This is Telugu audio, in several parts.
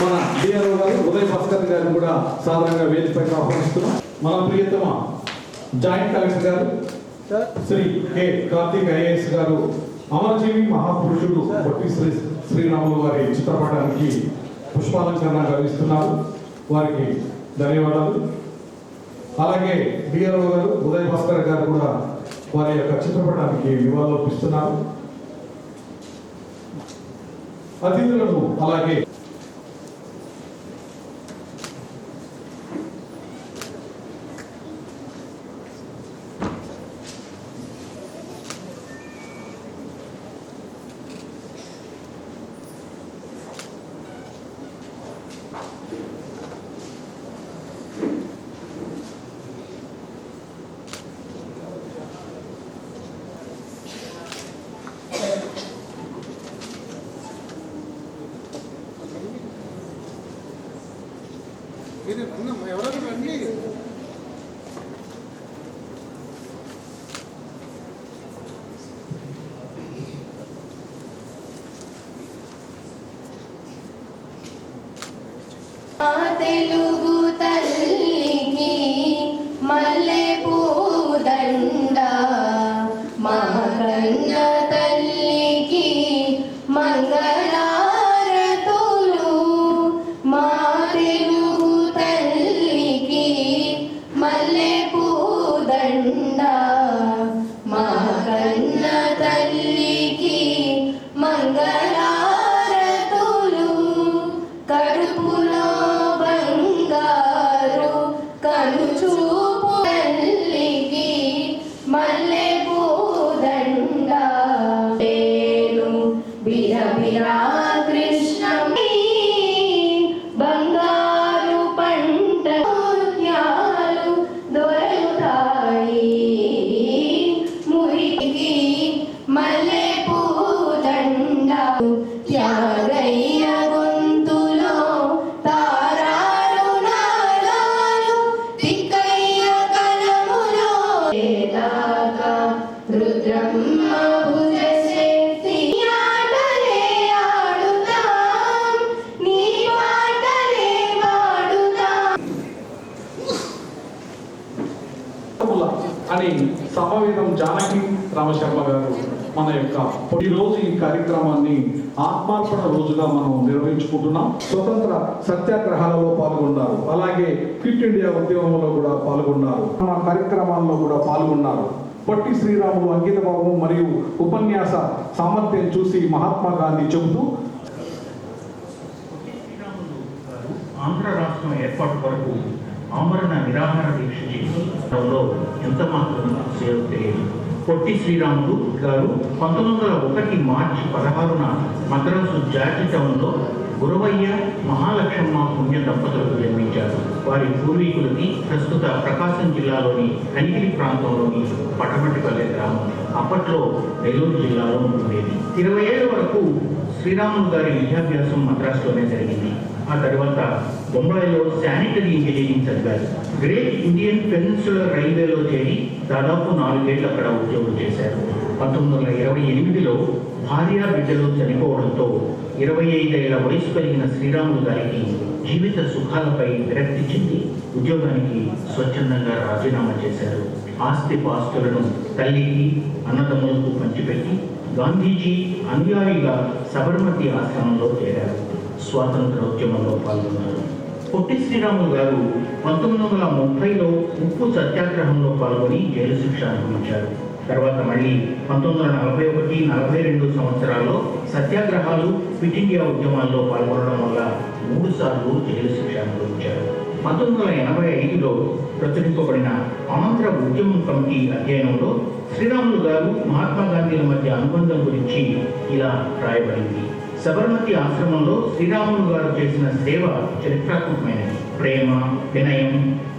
మన డిఆర్ఓ గారు ఉదయ్ భాస్కర్ గారు కూడా సాధారణంగా వేదికపై ఆహ్వానిస్తున్నాం. మన ప్రియతమ జాయింట్ కలెక్టర్ గారు శ్రీ కె కార్తీక్ ఐఏఎస్ గారు అమరజీవి మహాపురుషుడు పొట్టి శ్రీ శ్రీరాములు వారి చిత్రపటానికి పుష్పాలంకరణ గావిస్తున్నారు. వారికి ధన్యవాదాలు. అలాగే డిఆర్ఓ గారు ఉదయ్ భాస్కర్ గారు కూడా వారి యొక్క చిత్రపటానికి నివాళులర్పిస్తున్నారు అతిథులను అలాగే అని సమవేదం జానకి రామశర్మ గారు మన యొక్క ఈ రోజు ఈ కార్యక్రమాన్ని ఆత్మార్పణ రోజుగా మనం నిర్వహించుకుంటున్నాం. స్వతంత్ర సత్యాగ్రహాలలో పాల్గొన్నారు. అలాగే క్విట్ ఇండియా ఉద్యమంలో కూడా పాల్గొన్నారు. మన కార్యక్రమాల్లో కూడా పాల్గొన్నారు. పొట్టి శ్రీరాములు అంకితభావం మరియు ఉపన్యాస సామర్థ్యం చూసి మహాత్మా గాంధీ చెబుతూ ఆంధ్ర రాష్ట్రం ఏర్పాటు కొరకు ఆమరణ నిరాహార దీక్ష చేసి ఎంత మాత్రం సేవ తెలియదు పొట్టి శ్రీరాములు గారు పంతొమ్మిది వందల ఒకటి మార్చి పదహారున మద్రాసు జార్జి టౌన్లో గురవయ్య మహాలక్ష్మమ్మ పుణ్య దంపతులకు జన్మించారు. వారి పూర్వీకులకి ప్రస్తుత ప్రకాశం జిల్లాలోని కనిగిరి ప్రాంతంలోని పటమటిపల్లె గ్రామం అప్పట్లో నెల్లూరు జిల్లాలో ఉండేది. ఇరవై ఏళ్ళ వరకు శ్రీరాములు గారి విద్యాభ్యాసం మద్రాసులోనే జరిగింది. ఆ తర్వాత బొంబాయిలో శానిటరీ ఇంజనీరింగ్ చదివారు. గ్రేట్ ఇండియన్ పెనిన్సులర్ రైల్వేలో చేరి దాదాపు నాలుగేళ్ళు అక్కడ ఉద్యోగం చేశారు. పంతొమ్మిది వందల ఇరవై ఎనిమిదిలో భార్య బిడ్డలు చనిపోవడంతో ఇరవై ఐదేళ్ళ వయసు కలిగిన శ్రీరాములు గారికి జీవిత సుఖాలపై విరక్తి చెంది ఉద్యోగానికి స్వచ్ఛందంగా రాజీనామా చేశారు. ఆస్తి పాస్తులను తల్లికి అన్నదమ్ములకు పంచిపెట్టి గాంధీజీ అనుయాయిగా సబర్మతి ఆశ్రమంలో చేరారు. స్వాతంత్రోద్యమంలో పాల్గొన్నారు. పొట్టి శ్రీరాములు గారు పంతొమ్మిది వందల ముప్పైలో ఉప్పు సత్యాగ్రహంలో పాల్గొని జైలు శిక్ష అనుభవించారు. తర్వాత మళ్ళీ పంతొమ్మిది వందల నలభై ఒకటి నలభై రెండు సంవత్సరాల్లో సత్యాగ్రహాలు క్విట్ ఇండియా ఉద్యమాల్లో పాల్గొనడం వల్ల మూడు సార్లు జైలు శిక్ష అనుభవించారు. పంతొమ్మిది వందల ఎనభై ఐదులో ప్రచురింపబడిన ఆంధ్ర ఉద్యమం కమిటీ అధ్యయనంలో శ్రీరాములు గారు మహాత్మా గాంధీల మధ్య అనుబంధం గురించి ఇలా రాయబడింది. సబర్మతి ఆశ్రమంలో శ్రీరాములు గారు చేసిన సేవ చరిత్రాత్మకమైనది. ప్రేమ వినయం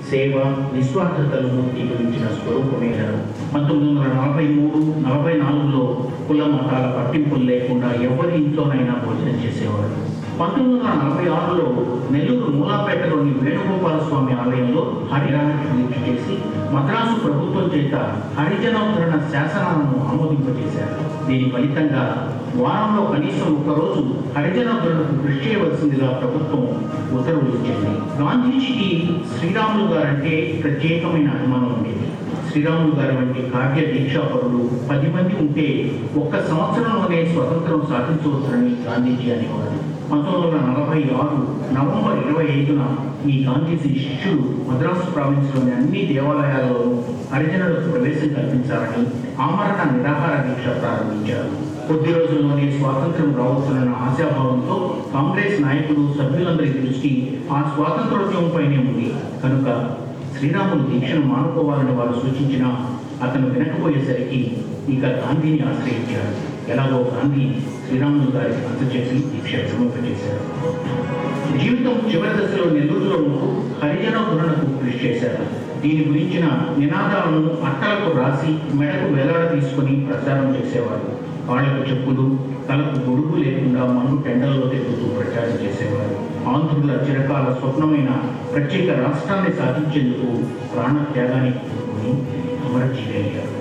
సేవ నిస్వార్థతలు గురించిన స్వరూపమేనరు పంతొమ్మిది వందల నలభై మూడు నలభై నాలుగులో కుల మతాల పట్టింపులు లేకుండా ఎవరి ఇంట్లోనైనా భోజనం చేసేవారు. పంతొమ్మిది వందల నలభై ఆరులో నెల్లూరు మూలాపేటలోని వేణుగోపాల స్వామి ఆలయంలో హరిరానికి దీక్ష చేసి మద్రాసు ప్రభుత్వం చేత హరిజనోద్ధరణ శాసనాలను ఆమోదింపజేశారు. దీని ఫలితంగా వారంలో కనీసం ఒక్కరోజు ధరలకు కృషి చేయవలసిందిగా ప్రభుత్వం ఉత్తర్వులు ఇచ్చింది. గాంధీజీకి శ్రీరాములు గారంటే ప్రత్యేకమైన అభిమానం ఉండేది. శ్రీరాములు గారి వంటి కావ్య దీక్షాపరులు పది మంది ఉంటే ఒక్క సంవత్సరంలోనే స్వతంత్రం సాధించవచ్చునని గాంధీజీ అనేవారు. పంతొమ్మిది వందల నలభై ఆరు నవంబర్ ఇరవై ఐదున ఈ గాంధీజీ శిష్యుడు మద్రాసు ప్రావిన్స్లోని అన్ని దేవాలయాల్లోనూ హరిజనులకు ప్రవేశం కల్పించాలని ఆమరణ నిరాహార దీక్ష ప్రారంభించారు. కొద్ది రోజుల్లోనే స్వాతంత్ర్యం రావచ్చునన్న ఆశాభావంతో కాంగ్రెస్ నాయకులు సభ్యులందరి దృష్టి ఆ స్వాతంత్రోద్యమంపైనే ఉంది. కనుక శ్రీరాములు దీక్షను మానుకోవాలని వారు సూచించినా అతను వినకపోయేసరికి ఇక గాంధీని ఆశ్రయించారు. ఎలాగో గాంధీ శ్రీరాములు గారి అంత చేసి దీక్ష చేశారు. జీవితం చివరి దశలో నెల్లూరులో ఉంటూ హరిజన ధోరణకు కృషి చేశారు. దీని గురించిన నినాదాలను అట్టలకు రాసి మెడకు వేలాడ తీసుకొని ప్రచారం చేసేవారు. వాళ్ళకు చెప్పులు తలకు గొడుగు లేకుండా మనం టెండల్లో తిరుగుతూ ప్రచారం చేసేవారు. ఆంధ్రుల చిరకాల స్వప్నమైన ప్రత్యేక రాష్ట్రాన్ని సాధించేందుకు ప్రాణ త్యాగానికి అమరజీవి అయ్యారు.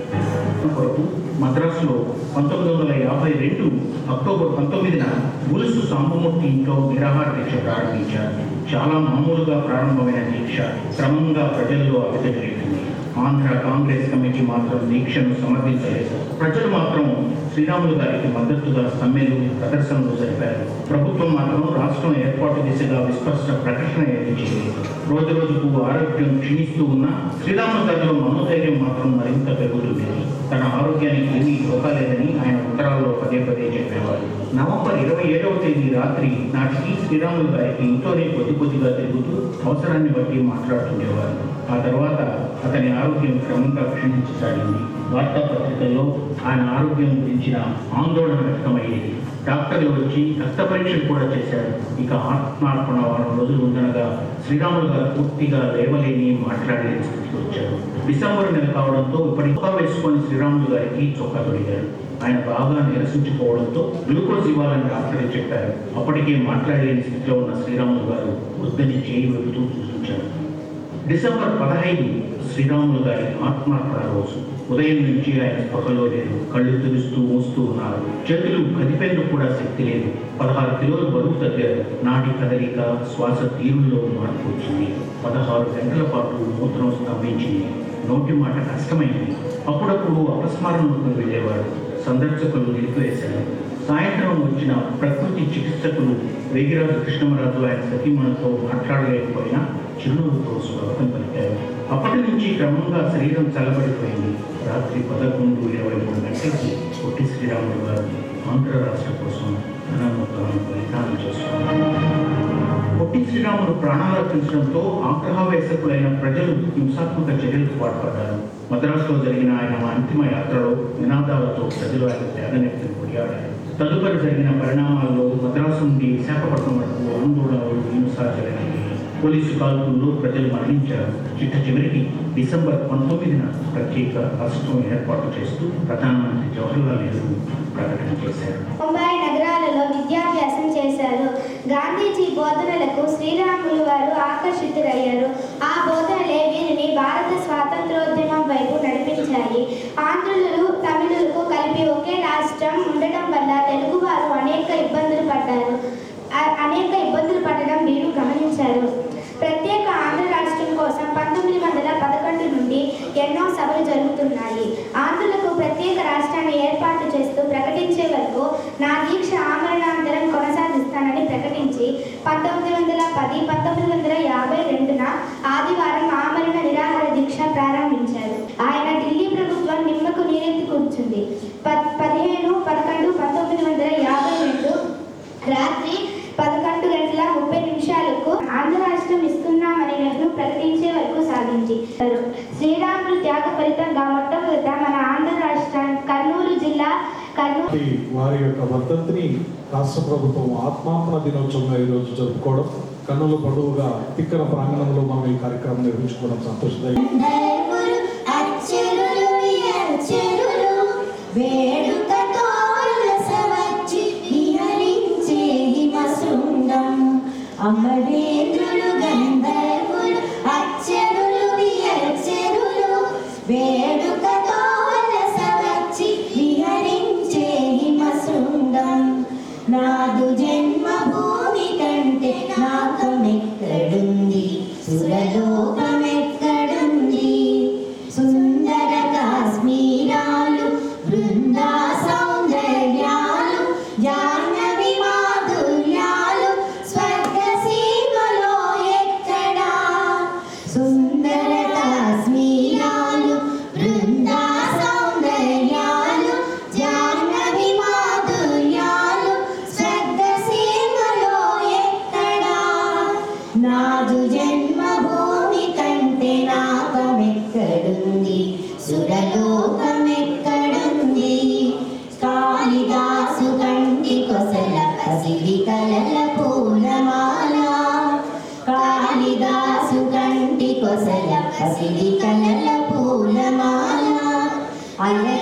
కొరకు మద్రాసులో పంతొమ్మిది వందల యాభై రెండు అక్టోబర్ పంతొమ్మిదిన గులుసు సాంబమూర్తి ఇంట్లో నిరాహార దీక్ష ప్రారంభించారు. చాలా మామూలుగా ప్రారంభమైన దీక్ష క్రమంగా ప్రజల్లో అవితరిగింది ఆంధ్ర కాంగ్రెస్ కమిటీ మాత్రం దీక్షను సమర్థించలేదు ప్రజలు మాత్రం శ్రీరాములు గారికి మద్దతుగా సమ్మెలు ప్రదర్శనలు జరిపారు. ప్రభుత్వం మాత్రం రాష్ట్రం ఏర్పాటు దిశగా విస్పష్ట ప్రకటన ఏర్పించింది. రోజు రోజుకు ఆరోగ్యం క్షీణిస్తూ ఉన్న శ్రీరాములు గారిలో మనోధైర్యం మాత్రం మరింత పెరుగుతుంది. తన ఆరోగ్యానికి ఏమీ లేదని ఆయన ఉత్తరాల్లో పదే పదే చెప్పేవారు. నవంబర్ ఇరవై ఏడవ తేదీ రాత్రి నాటికి శ్రీరాములు గారికి ఇంట్లోనే కొద్ది కొద్దిగా తిరుగుతూ అవసరాన్ని బట్టి మాట్లాడుతుండేవారు. ఆ తర్వాత అతని ఆరోగ్యం క్రమంగా క్షీణించసాగింది. వార్తాపత్రికల్లో ఆయన ఆరోగ్యం గురించిన ఆందోళన వ్యక్తమయ్యేది. డాక్టర్లు వచ్చి రక్త పరీక్షలు కూడా చేశారు. ఇక ఆత్మార్పణ వారం రోజులు ఉందనగా శ్రీరాములు గారు పూర్తిగా లేవలేని మాట్లాడలేని స్థితికి వచ్చారు. డిసెంబర్ నెల కావడంతో ఇప్పటి చొక్కా వేసుకొని శ్రీరాములు గారికి చొక్కా తొడిగారు. ఆయన బాగా నిరసించుకోవడంతో గ్లూకోజ్ ఇవ్వాలని డాక్టర్లు చెప్పారు. అప్పటికే మాట్లాడలేని స్థితిలో ఉన్న శ్రీరాములు గారు వద్దని చేయి వెళుతూ సూచించారు డిసెంబర్ పదహైదు శ్రీరాములు గారి ఆత్మార్పణ రోజు. ఉదయం నుంచి ఆయన స్పృహలో లేదు కళ్ళు తెరుస్తూ మూస్తూ ఉన్నారు చేతులు కదిపేందుకు కూడా శక్తి లేదు. పదహారు కిలోలు బరువు తగ్గారు. నాటి కదలిక శ్వాస తీరుల్లో మార్పు వచ్చింది. పదహారు గంటల పాటు మూత్రం స్తంభించింది. నోటి మాట కష్టమైంది. అప్పుడప్పుడు అపస్మారణకు వెళ్ళేవారు సందర్శకులు నిలిపివేశారు. సాయంత్రం వచ్చిన ప్రకృతి చికిత్సకులు వేగిరాజు కృష్ణమరాజు ఆయన సతీమణితో మాట్లాడలేకపోయినా చిరునవ్వుతో స్వాగతం పలికారు. అప్పటి నుంచి క్రమంగా శరీరం చల్లబడిపోయింది. రాత్రి పదకొండు ఇరవై మూడు గంటలకు పొట్టి శ్రీరాములు గారు ఆంధ్ర రాష్ట్ర కోసం తనను బలిదానం చేస్తున్నారు. పొట్టి శ్రీరాములు ప్రాణాలు అర్పించడంతో ఆగ్రహవేశకులైన ప్రజలు హింసాత్మక చర్యలకు పాల్పడ్డారు. మద్రాసులో జరిగిన ఆయన అంతిమ యాత్రలో నినాదాలతో ప్రజలు ఆయన త్యాగనిర్తిని కొనియాడారు. తదుపరి జరిగిన పరిణామాల్లో మద్రాసు నుండి విశాఖపట్నం వరకు ఆందోళనలు హింసా జరిగాయి పోలీసు కాల్పుల్లో ప్రజలు మరణించారు. చిట్ట చివరికి డిసెంబర్ పంతొమ్మిదిన ప్రత్యేక రాష్ట్రం ఏర్పాటు చేస్తూ ప్రధానమంత్రి జవహర్లాల్ నెహ్రూ ప్రకటన చేశారు. ముంబై నగరాలలో విద్యాభ్యాసం చేశారు. గాంధీజీ బోధనలకు శ్రీరాములు వారు ఆకర్షితులయ్యారు. ఆ బోధనలే వీరిని భారత స్వాతంత్రోద్యమం వైపు నడిపించాయి. ఆంధ్రులు తమిళులకు కలిపి ఒకే రాష్ట్రం ఉండటం వల్ల తెలుగువారు అనేక ఇబ్బందులు పడ్డారు. అనేక ఇబ్బందులు పడడం మీరు గమనించారు. ప్రత్యేక ఆంధ్ర రాష్ట్రం కోసం పంతొమ్మిది వందల పదకొండు నుండి ఎన్నో సభలు జరుగుతున్నాయి. ఆంధ్రులకు ప్రత్యేక రాష్ట్రాన్ని ఏర్పాటు చేస్తూ ప్రకటించే వరకు నా దీక్ష ఆమరణాంతరం కొనసాగిస్తానని ప్రకటించి పంతొమ్మిది వందల పది పంతొమ్మిది వందల యాభై రెండున ఆదివారం ఆమరణ నిరాహార దీక్ష ప్రారంభించారు. ఆయన ఢిల్లీ ప్రభుత్వం నిమ్మకు నీరెత్తి కూర్చుంది పద్ పదిహేను పదకొండు పంతొమ్మిది వందల యాభై రెండు రాత్రి పదకొండు గంటల ముప్పై నిమిషాలకు ఆంధ్ర రాష్ట్రం ఇస్తున్నామని నెహ్రూ ప్రకటించే వరకు సాగించారు శ్రీరాములు త్యాగ ఫలితంగా మొట్టమొదట మన ఆంధ్ర రాష్ట్రం కర్నూలు జిల్లా కర్నూలు ఈ వారి యొక్క వర్ధంతిని రాష్ట్ర ప్రభుత్వం ఆత్మార్పణ దినోత్సవంగా ఈరోజు జరుపుకోవడం కన్నుల పండుగగా తిక్కన ప్రాంగణంలో మనం ఈ కార్యక్రమం నిర్వహించుకోవడం సంతోషదాయకం. కలల పూలమాల కాళిదాసు కంటి కొసల పసిడి కలల పూలమాల అలకాపురి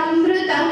సంభృతం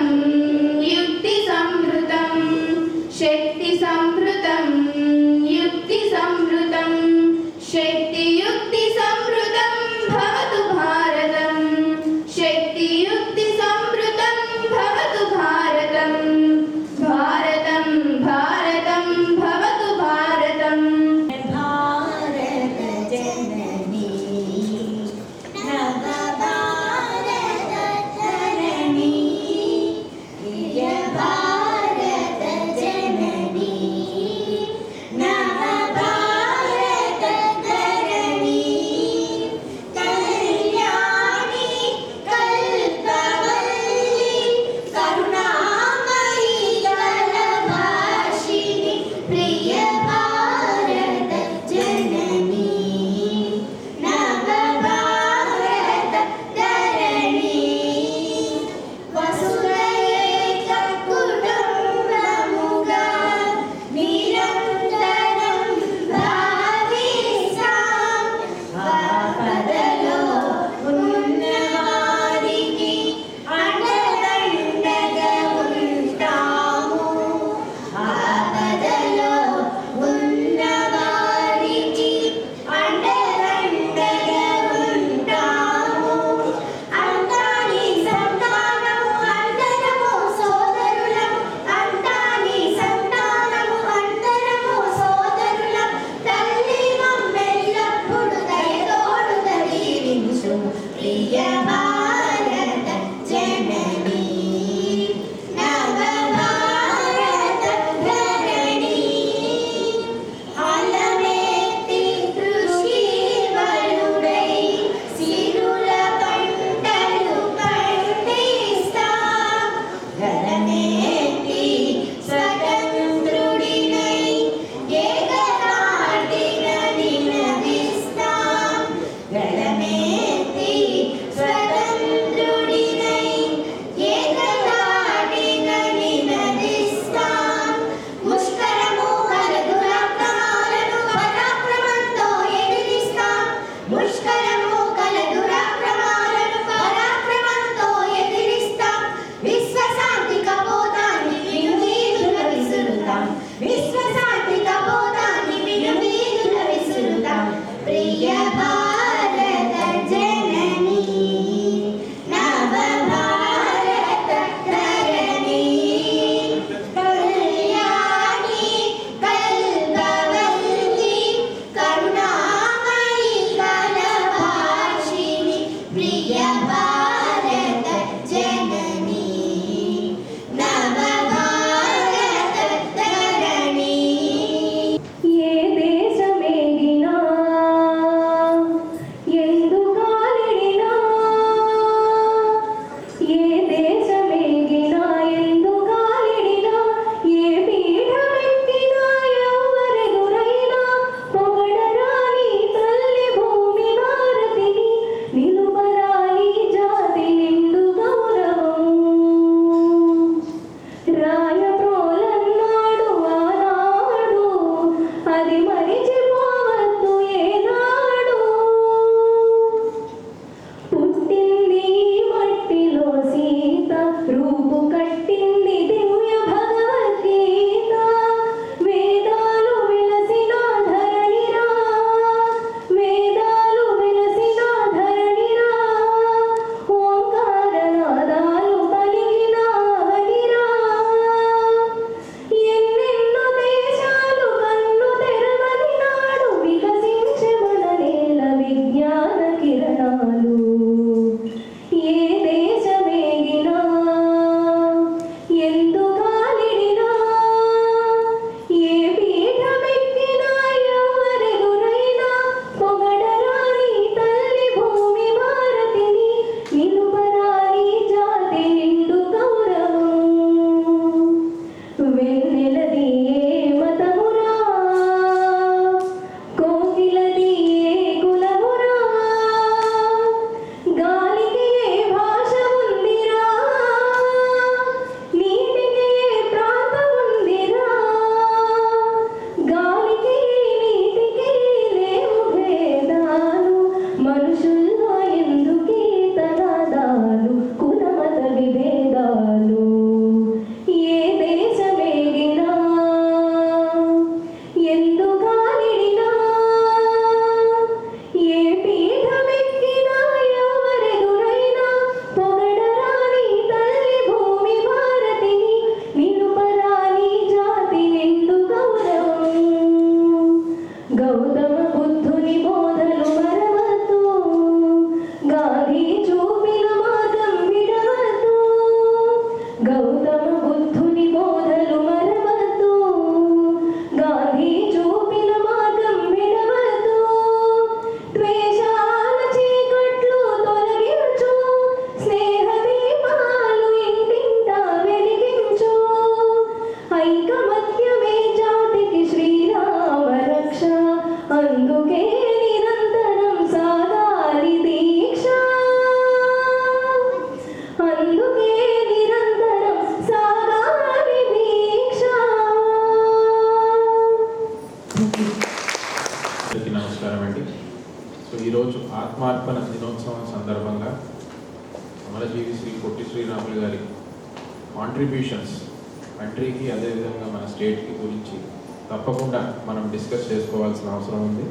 మనం డిస్కస్ చేసుకోవాల్సిన అవసరం ఉంది.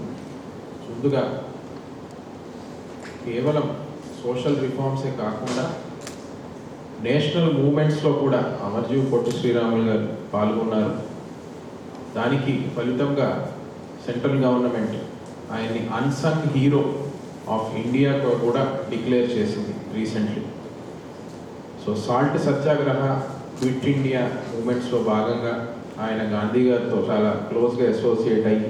ముందుగా కేవలం సోషల్ రిఫార్మ్సే కాకుండా నేషనల్ మూమెంట్స్లో కూడా అమర్జీవ్ పొట్టి శ్రీరాములు గారు పాల్గొన్నారు. దానికి ఫలితంగా సెంట్రల్ గవర్నమెంట్ ఆయన్ని అన్సంగ్ హీరో ఆఫ్ ఇండియాతో కూడా డిక్లేర్ చేసింది recently so salt Satyagraha quit India మూమెంట్స్లో భాగంగా ఆయన గాంధీ గారితో చాలా క్లోజ్గా అసోసియేట్ అయ్యి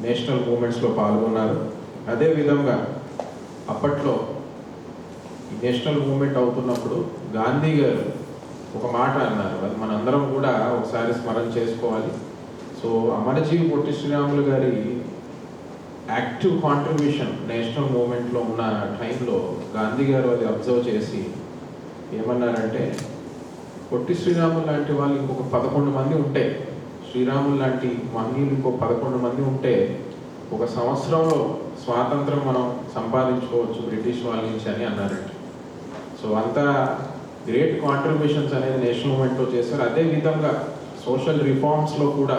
నేషనల్ మూమెంట్స్లో పాల్గొన్నారు. అదేవిధంగా అప్పట్లో ఈ నేషనల్ మూమెంట్ అవుతున్నప్పుడు గాంధీ గారు ఒక మాట అన్నారు. అది మనందరం కూడా ఒకసారి స్మరణ చేసుకోవాలి. సో అమరజీవి పొట్టి శ్రీరాములు గారి యాక్టివ్ కాంట్రిబ్యూషన్ నేషనల్ మూమెంట్లో ఉన్న టైంలో గాంధీ గారు అది అబ్జర్వ్ చేసి ఏమన్నారంటే పొట్టి శ్రీరాములు లాంటి వాళ్ళు ఇంకొక పదకొండు మంది ఉంటే శ్రీరాములు లాంటి మహనీయులు ఇంకో పదకొండు మంది ఉంటే ఒక సంవత్సరంలో స్వాతంత్రం మనం సంపాదించుకోవచ్చు బ్రిటిష్ వాళ్ళ నుంచి అని అన్నారంట. సో అంత గ్రేట్ కాంట్రిబ్యూషన్స్ అనేది నేషనల్ మూమెంట్లో చేశారు. అదే విధంగా సోషల్ రిఫార్మ్స్లో కూడా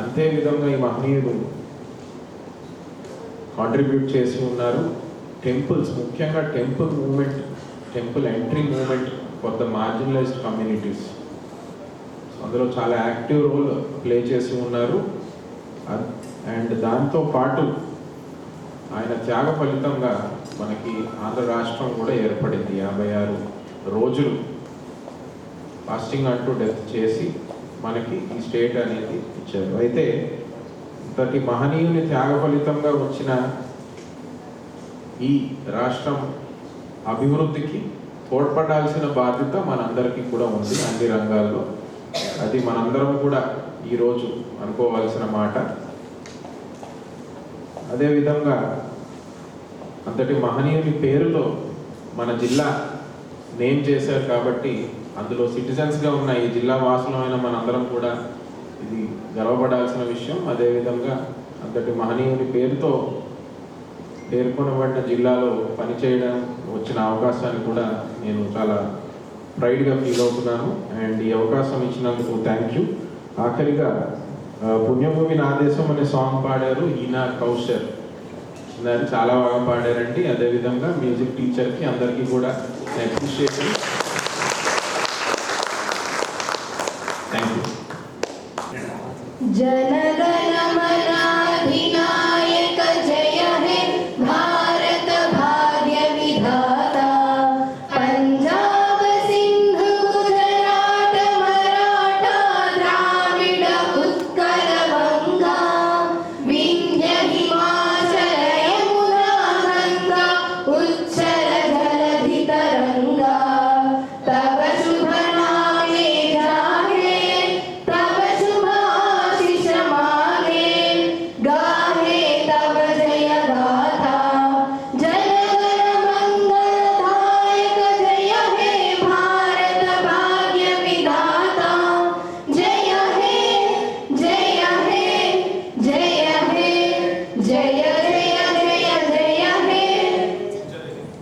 అంతే విధంగా ఈ మహనీయులు కాంట్రిబ్యూట్ చేసి ఉన్నారు. టెంపుల్స్ ముఖ్యంగా temple movement temple entry movement for the marginalised communities అందులో చాలా యాక్టివ్ రోల్ ప్లే చేసి ఉన్నారు. అండ్ దాంతో పాటు ఆయన త్యాగ ఫలితంగా మనకి ఆంధ్ర రాష్ట్రం కూడా ఏర్పడింది. యాభై ఆరు రోజులు ఫాస్టింగ్ అంటూ డెత్ చేసి మనకి ఈ స్టేట్ అనేది ఇచ్చారు. అయితే ఇంతటి మహనీయుని త్యాగ ఫలితంగా వచ్చిన ఈ రాష్ట్రం అభివృద్ధికి తోడ్పడాల్సిన బాధ్యత మనందరికీ కూడా ఉంది అన్ని రంగాల్లో. అది మనందరం కూడా ఈరోజు అనుకోవాల్సిన మాట. అదేవిధంగా అంతటి మహనీయుని పేరులో మన జిల్లా నేమ్ చేశారు కాబట్టి అందులో సిటిజన్స్గా ఉన్న ఈ జిల్లా వాసులమైన మనందరం కూడా ఇది గర్వపడాల్సిన విషయం. అదేవిధంగా అంతటి మహనీయుని పేరుతో పేర్కొనబడిన జిల్లాలో పనిచేయడం వచ్చిన అవకాశాన్ని కూడా నేను చాలా ప్రైడ్గా ఫీల్ అవుతున్నాను. అండ్ ఈ అవకాశం ఇచ్చినందుకు థ్యాంక్ యూ. ఆఖరిగా పుణ్యభూమి నా దేశం అనే సాంగ్ పాడారు ఈనా కౌశర్. దాన్ని చాలా బాగా పాడారండి. అదేవిధంగా మ్యూజిక్ టీచర్కి అందరికీ కూడా అప్రిషియేషన్ థ్యాంక్ యూ. జనగణ